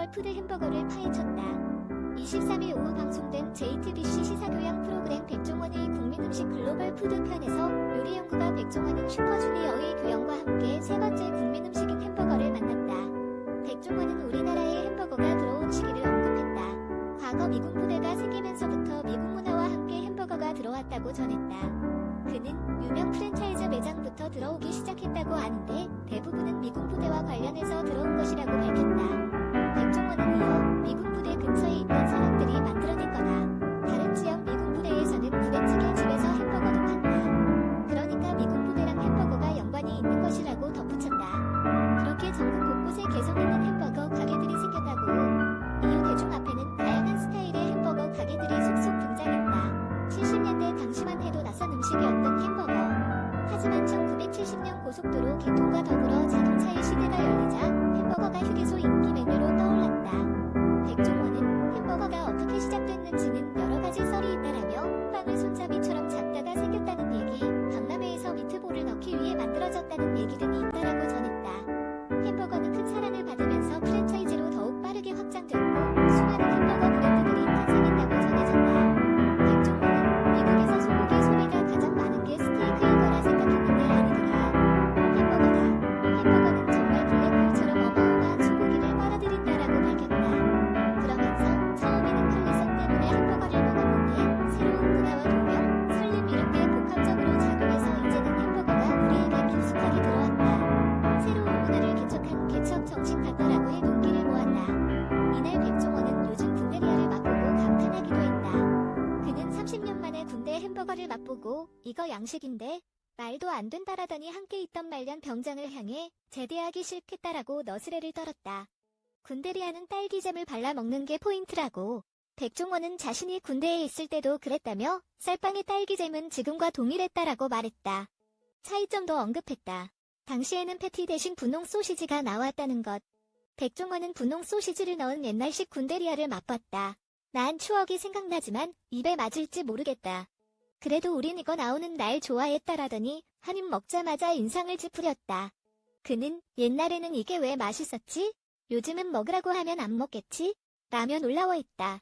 글로벌 푸드 햄버거를 파헤쳤다. 23일 오후 방송된 JTBC 시사교양 프로그램 백종원의 국민음식 글로벌 푸드 편에서 요리 연구가 백종원은 슈퍼주니어의 규영과 함께 세 번째 국민음식인 햄버거를 만났다. 백종원은 우리나라에 햄버거가 들어온 시기를 언급했다. 과거 미국 부대가 생기면서부터 미국 문화와 함께 햄버거가 들어왔다고 전했다. 그는 유명 프랜차이즈 매장부터 들어오기 시작했다고 아는데 대부분은 미군 부대와 관련해서 들어 군대 햄버거를 맛보고 이거 양식인데 말도 안 된다라더니 함께 있던 말년 병장을 향해 제대하기 싫겠다라고 너스레를 떨었다. 군대리아는 딸기잼을 발라 먹는 게 포인트라고. 백종원은 자신이 군대에 있을 때도 그랬다며 쌀빵의 딸기잼은 지금과 동일했다라고 말했다. 차이점도 언급했다. 당시에는 패티 대신 분홍 소시지가 나왔다는 것. 백종원은 분홍 소시지를 넣은 옛날식 군대리아를 맛봤다. 난 추억이 생각나지만 입에 맞을지 모르겠다. 그래도 우린 이거 나오는 날 좋아했다라더니 한 입 먹자마자 인상을 찌푸렸다. 그는 옛날에는 이게 왜 맛있었지? 요즘은 먹으라고 하면 안 먹겠지? 라며 놀라워했다.